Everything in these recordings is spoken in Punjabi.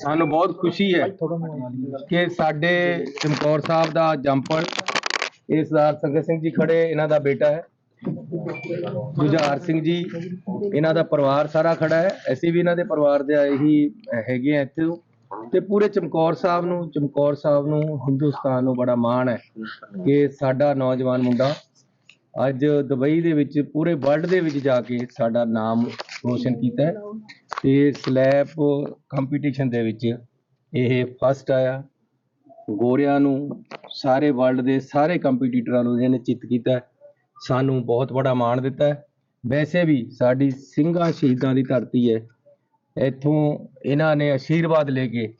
ਸਾਨੂੰ ਬਹੁਤ ਖੁਸ਼ੀ ਹੈ ਕਿ ਸਾਡੇ ਚਮਕੌਰ ਸਾਹਿਬ ਦਾ ਜੰਪਲ ਇਹ ਸਰਦਾਰ ਸੰਗਤ ਸਿੰਘ ਜੀ ਖੜੇ, ਇਹਨਾਂ ਦਾ ਬੇਟਾ ਹੈ। ਜੁਝਾਰ ਸਿੰਘ ਜੀ, ਇਹਨਾਂ ਦਾ ਪਰਿਵਾਰ ਸਾਰਾ ਖੜਾ ਹੈ। ਅਸੀਂ ਵੀ ਇਹਨਾਂ ਦੇ ਪਰਿਵਾਰ ਦੇ ਇਹੀ ਹੈਗੇ ਆ ਇੱਥੇ। ਤੇ ਪੂਰੇ ਚਮਕੌਰ ਸਾਹਿਬ ਨੂੰ, ਚਮਕੌਰ ਸਾਹਿਬ ਨੂੰ, ਹਿੰਦੁਸਤਾਨ ਨੂੰ ਬੜਾ ਮਾਣ ਹੈ ਕਿ ਸਾਡਾ ਨੌਜਵਾਨ ਮੁੰਡਾ ਅੱਜ ਦੁਬਈ ਦੇ ਵਿੱਚ, ਪੂਰੇ ਵਰਲਡ ਦੇ ਵਿੱਚ ਜਾ ਕੇ ਸਾਡਾ ਨਾਮ ਰੋਸ਼ਨ ਕੀਤਾ ਹੈ। ਤੇ ਸਲੈਪ ਕੰਪੀਟੀਸ਼ਨ ਦੇ ਵਿੱਚ ਇਹ ਫਸਟ ਆਇਆ। ਗੋਰਿਆਂ ਨੂੰ ਸਾਰੇ ਵਰਲਡ ਦੇ ਸਾਰੇ ਕੰਪੀਟੀਟਰਾਂ ਨੂੰ ਇਹਨੇ ਚਿੱਤ ਕੀਤਾ। ਸਾਨੂੰ ਬਹੁਤ ਬੜਾ ਮਾਣ ਦਿੱਤਾ। ਵੈਸੇ ਵੀ ਸਾਡੀ ਸਿੰਘਾਂ ਸ਼ਹੀਦਾਂ ਦੀ ਧਰਤੀ ਹੈ। ਇੱਥੋਂ ਇਹਨਾਂ ਨੇ ਆਸ਼ੀਰਵਾਦ ਲੈ ਕੇ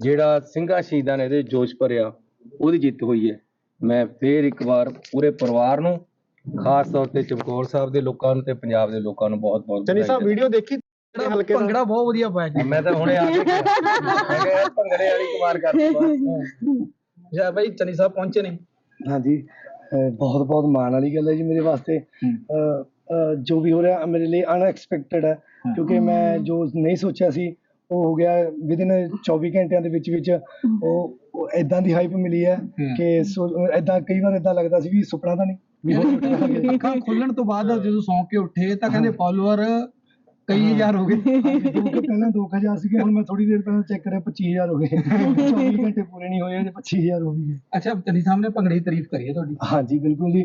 ਜਿਹੜਾ ਸਿੰਘਾਂ ਸ਼ਹੀਦਾਂ ਨੇ ਇਹਦੇ ਜੋਸ਼ ਭਰਿਆ ਉਹਦੀ ਜਿੱਤ ਹੋਈ ਹੈ। ਮੈਂ ਫੇਰ ਇੱਕ ਵਾਰ ਪੂਰੇ ਪਰਿਵਾਰ ਨੂੰ ਖਾਸ ਤੌਰ ਤੇ ਚਮਕੌਰ ਸਾਹਿਬ ਦੇ ਲੋਕਾਂ ਨੂੰ ਤੇ ਪੰਜਾਬ ਦੇ ਲੋਕਾਂ ਨੂੰ ਬਹੁਤ ਬਹੁਤ ਚੰਨੀ ਸਾਹਿਬ ਵੀਡੀਓ ਦੇਖੀ ਹਲਕੇ ਦਾ? ਭੰਗੜਾ ਬਹੁਤ ਵਧੀਆ ਪਾਇਆ ਜੀ। ਮੈਂ ਤਾਂ ਹੁਣੇ ਆ ਕੇ ਕਿਹਾ। ਮੈਂ ਕਿਹਾ ਯਾਰ ਭੰਗੜੇ ਵਾਲੀ ਕਮਾਲ ਕਰ ਜੈ ਭਾਈ ਚੰਨੀ ਸਾਹਿਬ ਪਹੁੰਚੇ ਨੇ। ਹਾਂਜੀ। ਬਹੁਤ ਬਹੁਤ ਮਾਣ ਵਾਲੀ ਗੱਲ ਹੈ ਜੀ ਮੇਰੇ ਵਾਸਤੇ। ਅਹ, ਅਹ, ਜੋ ਵੀ ਹੋ ਰਿਹਾ ਮੇਰੇ ਲਈ ਅਨਐਕਸਪੈਕਟਡ ਹੈ। ਕਿਉਂਕਿ ਮੈਂ ਜੋ ਨਹੀਂ ਸੋਚਿਆ ਸੀ ਉਹ ਹੋ ਗਿਆ ਵਿਦਿਨ 24 ਘੰਟਿਆਂ ਦੇ ਵਿੱਚ ਵਿੱਚ ਉਹ ਇਦਾਂ ਦੀ ਹਾਈਪ ਮਿਲੀ ਹੈ ਕਿ ਇਦਾਂ ਕਈ ਵਾਰ ਇਦਾਂ ਲੱਗਦਾ ਸੀ ਵੀ ਸੁਪਨਾ ਤਾਂ ਨਹੀਂ ਵੀ ਹੈ। ਅੱਖਾਂ ਖੁੱਲਣ ਤੋਂ ਬਾਅਦ ਜਦੋਂ ਸੌਂ ਕੇ ਉੱਠੇ ਤਾਂ ਕਹਿੰਦੇ ਫਾਲੋਅਰ ਕਈ ਹਜ਼ਾਰ ਹੋ ਗਏ। ਹਾਂਜੀ, ਦੋ ਕੁ ਪਹਿਲਾਂ 2000 ਸੀਗੇ ਹੁਣ ਮੈਂ ਥੋੜੀ ਦੇਰ ਪਹਿਲਾਂ ਚੈੱਕ ਕਰਿਆ 25000 ਹੋ ਗਏ। 24 ਘੰਟੇ ਪੂਰੇ ਨਹੀਂ ਹੋਏ ਅਜੇ 25000 ਹੋ ਗਏ ਅੱਛਾ ਚੰਨੀ ਸਾਹਿਬ ਨੇ ਭੰਗੜੇ ਦੀ ਤਾਰੀਫ ਕਰੀ ਹੈ ਤੁਹਾਡੀ। ਹਾਂਜੀ ਬਿਲਕੁਲ ਜੀ।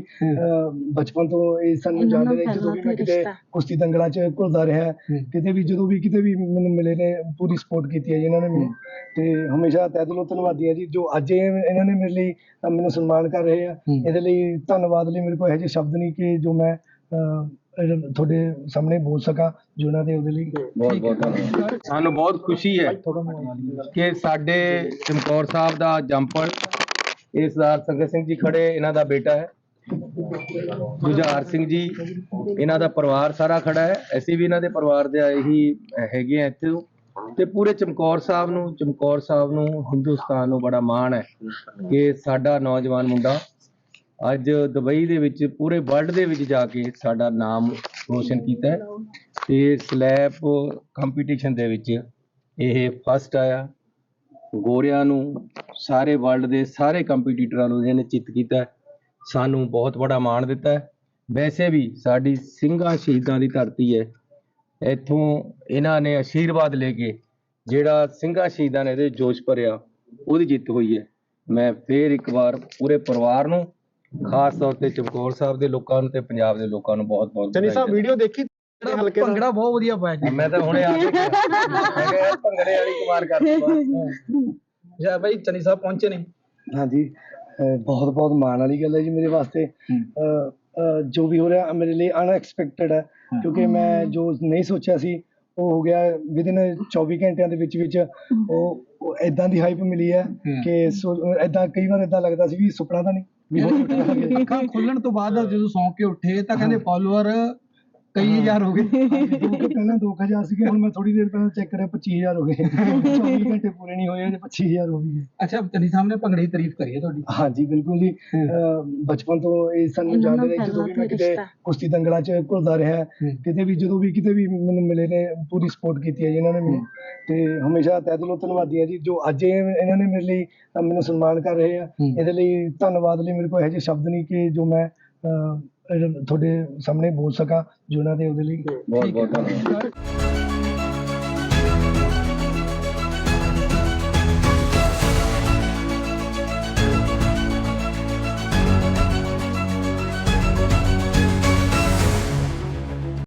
ਬਚਪਨ ਤੋਂ ਇਹ ਸਾਨੂੰ ਜਾਣਦੇ ਨੇ ਜਦੋਂ ਵੀ ਮੈਂ ਤੋਂ ਕਿਤੇ। ਕੁਸ਼ਤੀ ਦੰਗਲਾਂ 'ਚ ਘੁਲਦਾ ਰਿਹਾ ਹੂੰ। ਕਿਤੇ ਵੀ ਜਦੋਂ ਵੀ ਕਿਤੇ ਵੀ ਮੈਨੂੰ ਮਿਲੇ ਨੇ ਪੂਰੀ ਸਪੋਰਟ ਕੀਤੀ ਹੈ ਜੀ ਇਹਨਾਂ ਨੇ ਮੈਨੂੰ। ਤੇ ਹਮੇਸ਼ਾ ਤਹਿ ਦਿਲੋਂ ਧੰਨਵਾਦੀ ਹੈ ਜੀ ਜੋ ਅੱਜ ਇਹ ਇਹਨਾਂ ਨੇ ਮੇਰੇ ਲਈ ਮੈਨੂੰ ਸਨਮਾਨ ਕਰ ਰਹੇ ਆ। ਇਹਦੇ ਲਈ ਧੰਨਵਾਦ ਲਈ ਮੇਰੇ ਕੋਲ ਇਹੋ ਜਿਹੇ ਸ਼ਬਦ ਨਹੀਂ ਕਿ ਜੋ ਮੈਂ ਤੁਹਾਡੇ ਸਾਹਮਣੇ ਬੋਲ ਸਕਾਂ ਜੋ ਦੇ ਉਹਦੇ ਲਈ ਬਹੁਤ ਬਹੁਤ ਧੰਨਵਾਦ। ਸਾਨੂੰ ਬਹੁਤ ਖੁਸ਼ੀ ਹੈ ਕਿ ਸਾਡੇ ਚਮਕੌਰ ਸਾਹਿਬ ਦਾ ਜੰਪਲ ਇਹ ਸਰਦਾਰ ਸੰਗਤ ਸਿੰਘ ਜੀ ਖੜੇ ਇਹਨਾਂ ਦਾ ਬੇਟਾ ਹੈ। ਜੁਝਾਰ ਸਿੰਘ ਜੀ ਇਹਨਾਂ ਦਾ ਪਰਿਵਾਰ ਸਾਰਾ ਖੜਾ ਹੈ। ਅਸੀਂ ਵੀ ਇਹਨਾਂ ਦੇ ਪਰਿਵਾਰ ਦੇ ਆਏ ਹੀ ਹੈਗੇ ਆ ਇੱਥੇ। ਤੇ ਪੂਰੇ ਚਮਕੌਰ ਸਾਹਿਬ ਨੂੰ ਚਮਕੌਰ ਸਾਹਿਬ ਨੂੰ ਹਿੰਦੁਸਤਾਨ ਨੂੰ ਬੜਾ ਮਾਣ ਹੈ ਕਿ ਸਾਡਾ ਨੌਜਵਾਨ ਮੁੰਡਾ ਅੱਜ ਦੁਬਈ ਦੇ ਵਿੱਚ ਪੂਰੇ ਵਰਲਡ ਦੇ ਵਿੱਚ ਜਾ ਕੇ ਸਾਡਾ ਨਾਮ ਰੋਸ਼ਨ ਕੀਤਾ ਹੈ ਤੇ ਸਲੈਪ ਕੰਪੀਟੀਸ਼ਨ ਦੇ ਵਿੱਚ ਇਹ ਫਸਟ ਆਇਆ। ਗੋਰਿਆਂ ਨੂੰ ਸਾਰੇ ਵਰਲਡ ਦੇ ਸਾਰੇ ਕੰਪੀਟੀਟਰਾਂ ਨੂੰ ਇਹਨੇ ਜਿੱਤ ਕੀਤਾ ਸਾਨੂੰ ਬਹੁਤ ਬੜਾ ਮਾਣ ਦਿੱਤਾ ਵੈਸੇ ਵੀ ਸਾਡੀ ਸਿੰਘਾਂ ਸ਼ਹੀਦਾਂ ਦੀ ਧਰਤੀ ਹੈ। ਇੱਥੋਂ ਇਹਨਾਂ ਨੇ ਆਸ਼ੀਰਵਾਦ ਲੈ ਕੇ ਜਿਹੜਾ ਸਿੰਘਾਂ ਸ਼ਹੀਦਾਂ ਨੇ ਇਹਦੇ ਜੋਸ਼ ਭਰਿਆ, ਉਹਦੀ ਜਿੱਤ ਹੋਈ ਹੈ। ਮੈਂ ਫੇਰ ਇੱਕ ਵਾਰ ਪੂਰੇ ਪਰਿਵਾਰ ਨੂੰ ਖਾਸ ਤੌਰ ਤੇ ਚਮਕੌਰ ਸਾਹਿਬ ਦੇ ਲੋਕਾਂ ਨੂੰ ਤੇ ਪੰਜਾਬ ਦੇ ਲੋਕਾਂ ਨੂੰ ਬਹੁਤ ਬਹੁਤ ਚੰਨੀ ਸਾਹਿਬ ਵੀਡੀਓ ਦੇਖੀ ਹਲਕੇ ਦਾ? ਭੰਗੜਾ ਬਹੁਤ ਵਧੀਆ ਪਾਇਆ ਜੀ। ਮੈਂ ਤਾਂ ਹੁਣੇ ਆ ਕੇ। ਮੈਂ ਕਿਹਾ ਭੰਗੜੇ ਵਾਲੀ ਕਮਾਲ ਕਰ ਜੈ ਭਾਈ ਚੰਨੀ ਸਾਹਿਬ ਪਹੁੰਚੇ ਨੇ। ਹਾਂਜੀ ਬਹੁਤ ਬਹੁਤ ਮਾਣ ਵਾਲੀ ਗੱਲ ਹੈ ਜੀ ਮੇਰੇ ਵਾਸਤੇ। ਜੋ ਵੀ ਹੋ ਰਿਹਾ ਮੇਰੇ ਲਈ ਅਨਐਕਸਪੈਕਟਡ ਹੈ। ਕਿਉਂਕਿ ਮੈਂ ਜੋ ਨਹੀਂ ਸੋਚਿਆ ਸੀ ਉਹ ਹੋ ਗਿਆ ਵਿਦਿਨ 24 ਘੰਟਿਆਂ ਦੇ ਵਿੱਚ ਵਿੱਚ ਉਹ ਇਦਾਂ ਦੀ ਹਾਈਪ ਮਿਲੀ ਹੈ ਕਿ ਇਦਾਂ ਕਈ ਵਾਰ ਇਦਾਂ ਲੱਗਦਾ ਸੀ ਵੀ ਸੁਪਨਾ ਤਾਂ ਨਹੀਂ ਵੀ ਹੋ ਸਕਦਾ ਹੈ। ਅੱਖਾਂ ਖੁੱਲਣ ਤੋਂ ਬਾਅਦ ਜਦੋਂ ਸੌਂ ਕੇ ਉੱਠੇ ਤਾਂ ਕਹਿੰਦੇ ਫਾਲੋਅਰ ਕਈ ਹਜ਼ਾਰ ਹੋ ਗਏ। ਦੋ ਕੁ ਪਹਿਲਾਂ 2000 ਸੀਗੇ ਹੁਣ ਮੈਂ ਥੋੜੀ ਦੇਰ ਪਹਿਲਾਂ ਚੈੱਕ ਕਰਿਆ 25000 ਹੋ ਗਏ। 24 ਘੰਟੇ ਪੂਰੇ ਨਹੀਂ ਹੋਏ ਅਜੇ 25000 ਹੋ ਗਏ। ਅੱਛਾ ਚੰਨੀ ਸਾਹਿਬ ਨੇ ਭੰਗੜੇ ਦੀ ਤਾਰੀਫ ਕਰੀ ਹੈ ਤੁਹਾਡੀ। ਹਾਂਜੀ ਬਿਲਕੁਲ ਜੀ। ਬਚਪਨ ਤੋਂ ਇਹ ਸਾਨੂੰ ਜਾਣਦੇ ਨੇ ਜਦੋਂ ਵੀ ਮੈਂ ਤੋਂ ਕਿਤੇ। ਕੁਸ਼ਤੀ ਦੰਗਲਾਂ 'ਚ ਘੁਲਦਾ ਰਿਹਾ। ਕਿਤੇ ਵੀ ਜਦੋਂ ਵੀ ਕਿਤੇ ਵੀ ਮੈਨੂੰ ਮਿਲੇ ਨੇ ਪੂਰੀ ਸਪੋਰਟ ਕੀਤੀ ਹੈ ਜੀ ਇਹਨਾਂ ਨੇ ਮੈਨੂੰ। ਤੇ ਹਮੇਸ਼ਾ ਤਹਿ ਦਿਲੋਂ ਧੰਨਵਾਦੀ ਹੈ ਜੀ ਜੋ ਅੱਜ ਇਹ ਇਹਨਾਂ ਨੇ ਮੇਰੇ ਲਈ ਮੈਨੂੰ ਸਨਮਾਨ ਕਰ ਰਹੇ ਆ। ਇਹਦੇ ਲਈ ਧੰਨਵਾਦ ਲਈ ਮੇਰੇ ਕੋਲ ਇਹੋ ਜਿਹੇ ਸ਼ਬਦ ਨਹੀਂ ਕਿ ਜੋ ਮੈਂ ਤੁਹਾਡੇ ਸਾਹਮਣੇ ਬੋਲ ਸਕਾਂ ਜੋ ਇਹਨਾਂ ਦੇ ਉਹਦੇ ਲਈ ਬਹੁਤ ਬਹੁਤ ਧੰਨਵਾਦ।